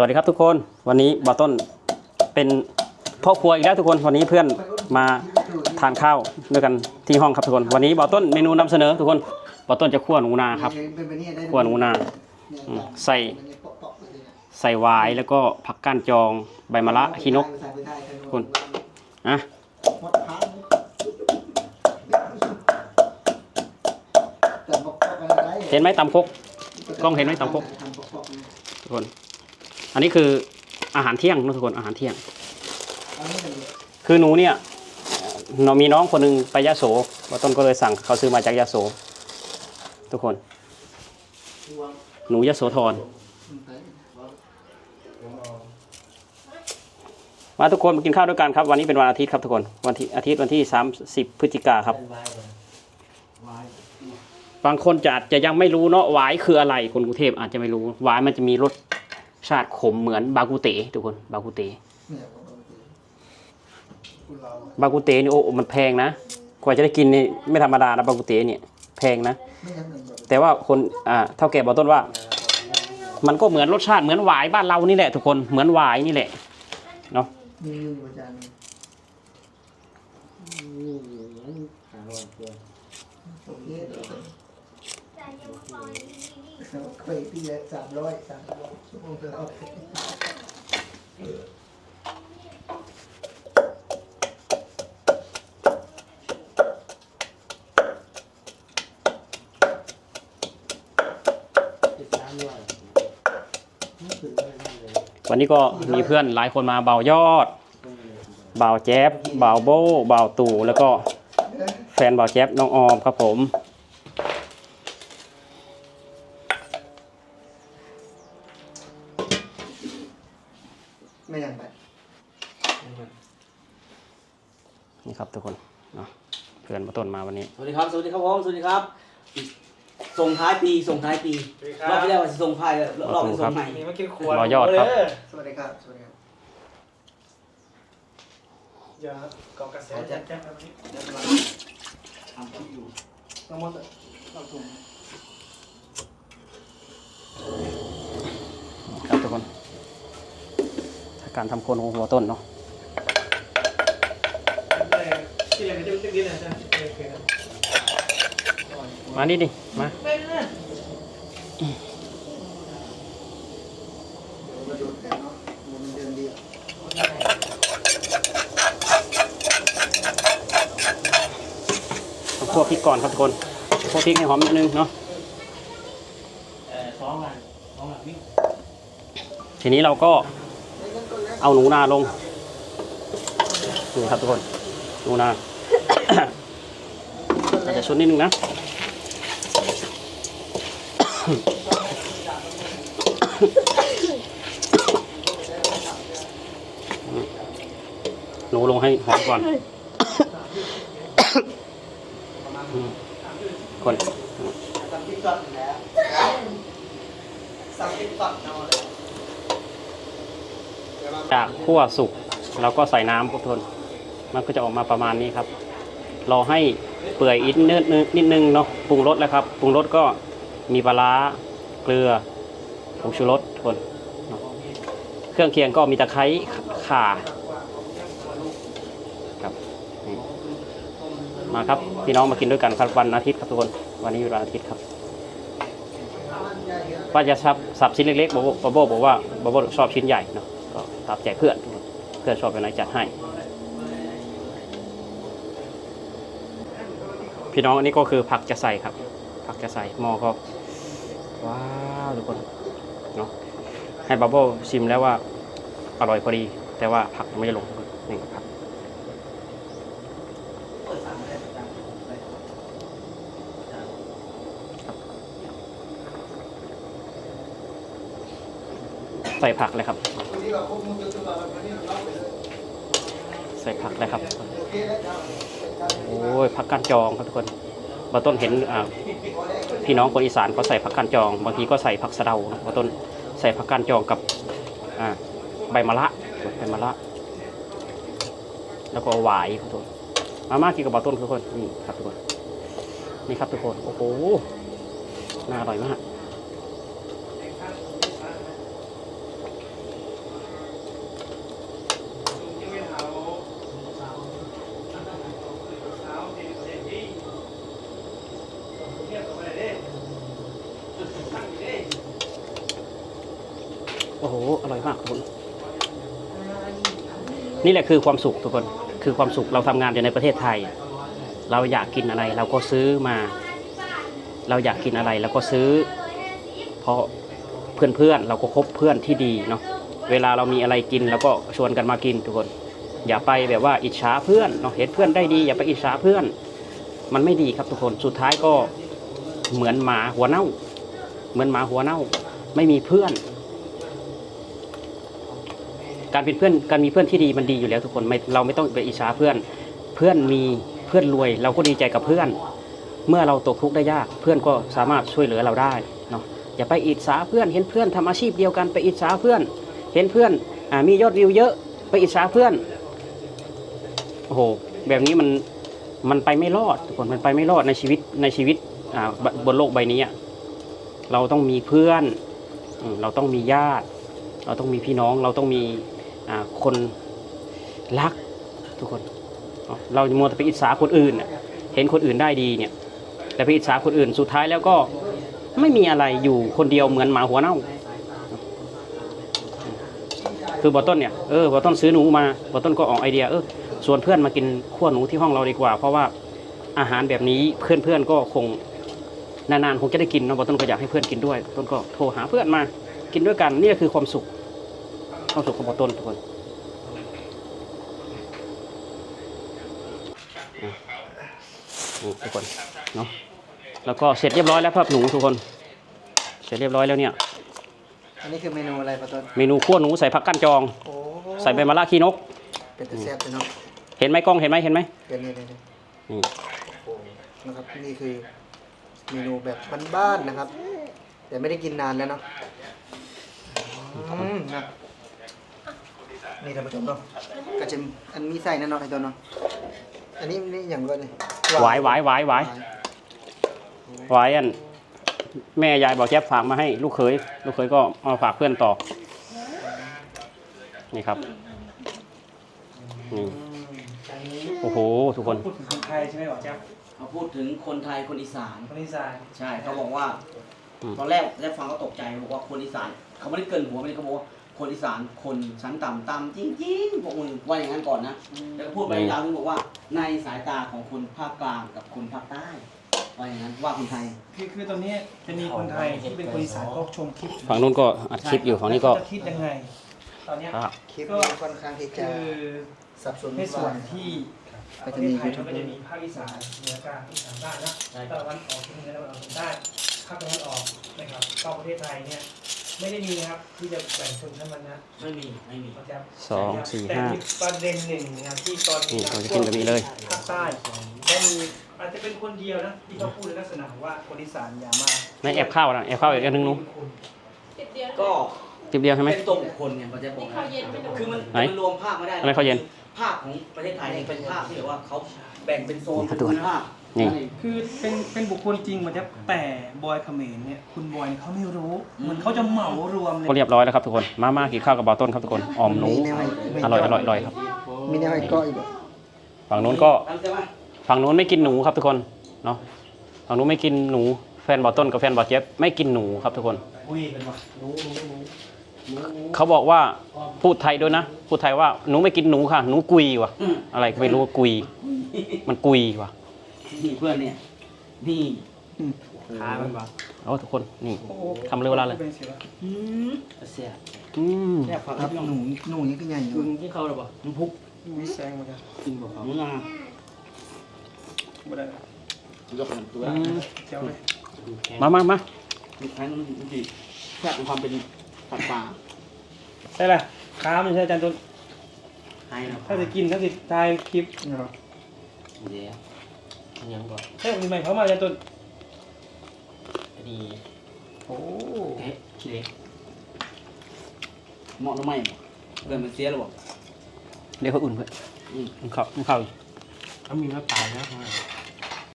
สวัสดีครับทุกคนวันนี้บอต้นเป็นพ่อครัวอีกแล้วทุกคนวันนี้เพื่อนมาทานข้าวด้วยกันที่ห้องครับทุกคน วันนี้บอต้นเมนูนำเสนอ ทุกคนบอต้นจะคั่วหนูนาครับคั่วหนูนาใส่ใส่วายแล้วก็ผักก้านจองใบมะระขี้นกคุณอะเห็นไหมตำคกกล้องเห็นไหมตำคกทุกคน อันนี้คืออาหารเที่ยงนะทุกคนอาหารเที่ยง คือหนูเนี่ยเนามีน้องคนหนึ่งไปยะโสบอต้นก็เลยสั่งเขาซื้อมาจากยะโส ทุกคน หนูยะโสธรมาทุกคนมากินข้าวด้วยกันครับ วันนี้เป็นวันอาทิตย์ครับทุกคนวันที่อาทิตย์วันที่ 30 พฤศจิกาครับ บางคนจะอาจจะยังไม่รู้เนาะหวายคืออะไรคนกรุงเทพอาจจะไม่รู้หวายมันจะมีรส ชาติขมเหมือนบากูเตทุกคนบากูเตบากูเตนี่โอ้มันแพงนะกว่าจะได้กินนี่ไม่ธรรมดานะบากูเตเนี่ยแพงนะ แต่ว่าคนอ่าเท่าแก่บอกต้นว่า มันก็เหมือนรสชาติเหมือนหวายบ้านเรานี่แหละ ทุกคนเหมือนหวายนี่แหละเนาะ เคยที่สามร้อยสามร้อยชั่วโมงเท่าไหร่วันนี้ก็มีเพื่อนหลายคนมาเบายอด เบาแจ๊บเบาโบ้เบาตู่แล้วก็แฟนเบาแจ๊บน้องออมครับผมยังไง นี่ ครับทุกคนเนาะเพื่อนมาต้นมาวันนี้ สวัสดีครับ สวัสดีครับผม สวัสดีครับ ส่งท้ายปี ส่งท้ายปีรอบที่แล้วว่าจะส่งท้ายรอบนี้ส่งใหม่นี่มากินขวดรอยอดครับสวัสดีครับ สวัสดีครับอย่าก่อกระแสแจ๊บแจ๊บแบบนี้ทำที่อยู่น้องมดเอาถุงครับทุกคนถ้าการทำโคนของหัวต้นเนาะ เลยที่ยังไม่ได้ตึ้งนิดนะจ๊ะโอเคนะมานี่ดิมาไปเลยเดี๋ยวมาดูกันเนาวต้องคั่วพริกก่อนครับทุกคนคั่วพริกให้หอมนิดนึงเนาะสองวันสองวันวิ่งทีนี้เราก็เอาหนูนาลงนี่ครับทุกคน หนูนาอาจจะชุดนิดนึงนะหนูลงให้หอมก่อนอืมคนสัมผัสก่อนแล้วสัมผัสก่อนเนาะจากคั่วสุกเราก็ใส่น้ำครับทุกคน มันก็จะออกมาประมาณนี้ครับ รอให้เปื่อยอีกนิดนึงนิดนึงเนาะปรุงรสแล้วครับปรุงรสก็มีปลาร้าเกลือผงชูรสทุกคนเครื่องเคียงก็มีตะไคร้ข่าครับมาครับพี่น้องมากินด้วยกันครับวันอาทิตย์ครับทุกคนวันนี้วันอาทิตย์ครับว่าจะสับสับชิ้นเล็กๆบโบโบโบบอกว่าโบโบชอบชิ้นใหญ่เนาะก็ตามใจเพื่อนทุกเพื่อนชอบแบบไหนจัดให้ พี่น้องอันนี้ก็คือผักจะใส่ครับ ผักจะใส่หม้อก็ว้าวทุกคนเนาะให้บับเบิ้ลชิมแล้วว่าอร่อยพอดี แต่ว่าผักยังไม่ได้ลงนี่ครับใส่ผักเลยครับ ส่ผักเลยครับ โอ้ยผักก้านจองครับทุกคนบาต้นเห็นอ่าพี่น้องคนอีสานเขาใส่ผักก้านจอง บางทีก็ใส่ผักสะเดาบาต้นใส่ผักก้านจองกับอ่าใบมะระใบมะระแล้วก็หวายครับทุกคนมามากินกับบาต้นทุกคนนี่ครับทุกคนนี่ครับทุกคนโอ้โหน่าอร่อยมาก โอ้โห อร่อย มากทุกคนนี่แหละคือความสุขทุกคนคือความสุขเราทำงานอยู่ในประเทศไทย เราอยากกินอะไร เราก็ซื้อมา เราอยากกินอะไรเราก็ซื้อ เพราะเพื่อนๆเราก็คบเพื่อนที่ดีเนาะเวลาเรามีอะไรกินเราก็ชวนกันมากินทุกคน อย่าไปแบบว่าอิจฉาเพื่อนเนาะเห็นเพื่อนได้ดี อย่าไปอิจฉาเพื่อน มันไม่ดีครับทุกคนสุดท้ายก็เหมือนหมาหัวเน่า เหมือนหมาหัวเน่า ไม่มีเพื่อน การเป็นเพื่อนการมีเพื่อนที่ดีมันดีอยู่แล้วทุกคนไม่เราไม่ต้องไปอิจฉาเพื่อน เพื่อนมีเพื่อนรวย เราก็ดีใจกับเพื่อน เมื่อเราตกทุกข์ได้ยาก เพื่อนก็สามารถช่วยเหลือเราได้เนาะอย่าไปอิจฉาเพื่อนเห็นเพื่อนทำอาชีพเดียวกันไปอิจฉาเพื่อน เห็นเพื่อนอมียอดวิวเยอะ ไปอิจฉาเพื่อนโอ้โหแบบนี้มันมันไปไม่รอดทุกคนมันไปไม่รอดในชีวิตในชีวิตบบนโลกใบนี้เราต้องมีเพื่อน เราต้องมีญาติ เราต้องมีพี่น้อง เราต้องมี คนรักทุกคนเนาจะมัวแต่ไปอิจฉาคนอื่น เห็นคนอื่นได้ดีเนี่ย แต่ไปอิจฉาคนอื่น สุดท้ายแล้วก็ไม่มีอะไรอยู่คนเดียวเหมือนหมาหัวเน่า คือบอต้นเนี่ย เออบอต้นซื้อหนูมาบอต้นก็ออกไอเดีย เออชวนเพื่อนมากินขั้วหนูที่ห้องเราดีกว่า เพราะว่าอาหารแบบนี้เพื่อนเพื่อนๆก็คงนานๆคงจะได้กินเนาะบอต้นก็อยากให้เพื่อนกินด้วย ต้นก็โทรหาเพื่อนมากินด้วยกัน นี่คือความสุข ความสุขของบอต้นทุกคนอะนี่ทุกคนเนาะแล้วก็เสร็จเรียบร้อยแล้วครับหนูทุกคน เสร็จเรียบร้อยแล้วเนี่ย อันนี้คือเมนูอะไรปะต้นเมนูขั้วหนูใส่ผักก้านจอง โอ้ใส่ใบมะระขี้นก เป็นตัวแซ่บเลยเนาะเห็นไหมกล้องเห็นไหมเห็นไหมเป็นนี่นี่นี่นี่โอ้นะครับนี่คือเมนูแบบบ้านๆนะครับ แต่ไม่ได้กินนานแล้วเนาะอืมนะ นี่ท่านผู้ชมเนาะก็จะอันมีไส้นั่นเนาะไอ้ตัวเนาะอันนี้นี่อย่างก็นี่หวายหวายหวายหวายหวายอันแม่ยายบอกแจ๊บฝากมาให้ลูกเขยลูกเขยก็เอาฝากเพื่อนต่อ นี่ครับนี่อืมโอ้โหทุกคนพูดถึงคนไทยใช่ไหมหรอจ๊บมาพูดถึงคนไทยคนอีสานคนอีสานใช่เขาบอกว่าอืมตอนแรกได้ฟังก็ตกใจบอกว่าคนอีสานเขาไม่ได้เกรินหัวไม่ได้เขาบอกว่า คนอีสานคนชั้นต่ำต่ำจริงๆพวกมึงว่าอย่างนั้นก่อนนะแล้วก็พูดไปยาวนึงบอกว่า ในสายตาของคนภาคกลางกับคนภาคใต้ว่าอย่างนั้นว่าคนไทย คือคือตอนนี้จะมีคนไทยที่เป็นคนอีสานก็ชมคลิปฝั่งนู้นก็อัดคลิปอยู่ฝั่งนี้ก็จะคิดยังไง ตอนเนี้ยครับ คลิปนี้ค่อนข้างที่จะคือสับสนในส่วนวุ่นวายที่ก็ประจะเทมีศไทยยูทูมับนเบก็อจะร์มีภาคอีสานเหนือกลางอีสานใต้นะใช่ตะวันออกเฉียงเหนือตะวันออกเฉียงใต้ภาคตะวันออกนะครับก็ประเทศไทยเนี่ย ไม่ได้มีนะครับที่จะแบ่งชนชั้นวรรณะไม่มีไม่มีนะครับสองสี่แต่ห้า มีประเด็นหนึ่งนะครับที่ตอนนี่เราจะกินแบบนี้เลย ภาคใต้และมีอาจจะเป็นคนเดียวนะที่เขาพูดในลักษณะว่าคนอีสานอย่ามาในแอบข้าวนะแอบข้าวอีกอันนึงนู้นสิบเดียวก็จิบเดียวใช่ไหม เป็นตัวบุคคลเนี่ยมันจะบอกนี่เขาเย็นไม่รู้คือมันไหนมันรวมภาคไม่ได้อะไรเขาเย็นภาคของประเทศไทยเนี่ยเป็นภาคที่แบบว่าเขาแบ่งเป็นโซนนี่เป็เขานดูภูมิภาค นี่นั่นเองคือเป็นเป็นบุคคลจริงเหมือนจะแต่บอยเขมรเนี่ยคุณบอยเนี่ยเขาไม่รู้เหมือนเขาจะเหมารวมเลก็ยเรียบร้อยแล้วครับทุกคน มาม่ากินข้าวกับบอต้นครับทุกคนออมหนูแนวให้อร่อยอร่อยอร่อยครับ มีแนวให้ก้อยบ่ฝั่งนู้นก็จำใช่ไหมฝั่งนู้นไม่กินหนูครับทุกคนเนาะฝั่งนู้นไม่กินหนูแฟนบอต้นกับแฟนบอเจฟไม่กินหนูครับทุกคน อุ้ยเป็นว่ะเขาบอกว่าพูดไทยด้วยนะ พูดไทยว่าหนูไม่กินหนูค่ะ หนูกุยว่ะอืมอะไรก็ไม่รู้ว่ากุย มันกุยว่ะ นี่เพื่อนเนี่ย นี่ขามันว่ะเอาทุกคนนี่ทำเร็วเวลาเลยเป็นเสืออืมเสียอืมแซ่บครับครับพี่น้องหนูหนูนี่คือใหญ่อยู่คุณที่เขาหรือเปล่าน้ำพุกมีแซงเหมือนกันกินบอกเขางาบ่ได้ยกเป็นตัวอืมเจ้าเลยมามามามีคล้ายน้ำมันดีแซ่บเป็นความเป็นผัดป่าใช่ละขามันใช่อาจารย์ต้นไทยนะถ้าจะกินถ้าจะทายคลิปเดี๋ยว ยังก่อนใช่มีใหม่เขามาอาจารย์ต้นดีโอ้เอ๊ะเล็กเหมาะหรือไม่เกินมันเสียหรือเปล่าเดี๋ยวเขาอุ่นเพื่อนอืมอุ่นข้าวอุ่นข้าวอีกเขามีมาตายแล้วอ